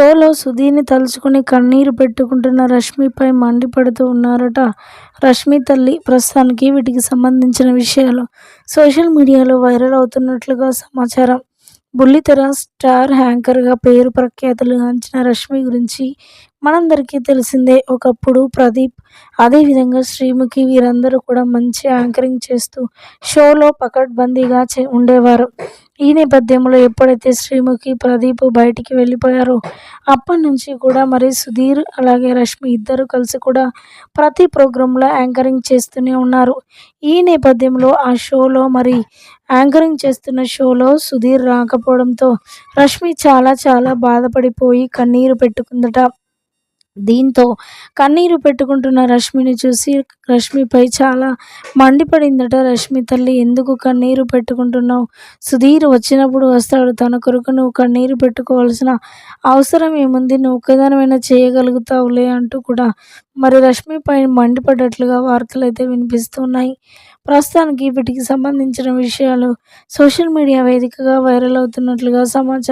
షోలో సుధీర్ని తలుచుకుని కన్నీరు పెట్టుకుంటున్న రష్మిపై మండిపడుతూ ఉన్నారట. రష్మి తల్లి ప్రస్తుతానికి వీటికి సంబంధించిన విషయాలు సోషల్ మీడియాలో వైరల్ అవుతున్నట్లుగా సమాచారం. బుల్లితెర స్టార్ హ్యాంకర్గా పేరు ప్రఖ్యాతులు గాంచిన రష్మి గురించి మనందరికీ తెలిసిందే. ఒకప్పుడు ప్రదీప్ అదేవిధంగా శ్రీముఖి వీరందరూ కూడా మంచి యాంకరింగ్ చేస్తూ షోలో పకడ్బందీగా చే ఉండేవారు. ఈ నేపథ్యంలో ఎప్పుడైతే శ్రీముఖి ప్రదీప్ బయటికి వెళ్ళిపోయారో అప్పటి నుంచి కూడా మరి సుధీర్ అలాగే రష్మి ఇద్దరు కలిసి కూడా ప్రతి ప్రోగ్రాంలో యాంకరింగ్ చేస్తూనే ఉన్నారు. ఈ నేపథ్యంలో ఆ షోలో మరి యాంకరింగ్ చేస్తున్న షోలో సుధీర్ రాకపోవడంతో రష్మి చాలా చాలా బాధపడిపోయి కన్నీరు పెట్టుకుందట. దీంతో కన్నీరు పెట్టుకుంటున్న రష్మిని చూసి రష్మిపై చాలా మండిపడిందట. రష్మి తల్లి ఎందుకు కన్నీరు పెట్టుకుంటున్నావు? సుధీర్ వచ్చినప్పుడు వస్తాడు. తన కొరకు నువ్వు కన్నీరు పెట్టుకోవాల్సిన అవసరం ఏముంది? నువ్వు ఒక్కదానమైనా చేయగలుగుతావులే అంటూ కూడా మరి రష్మిపై మండిపడ్డట్లుగా వార్తలు అయితే వినిపిస్తున్నాయి. ప్రస్తుతానికి వీటికి సంబంధించిన విషయాలు సోషల్ మీడియా వేదికగా వైరల్ అవుతున్నట్లుగా సమాచారం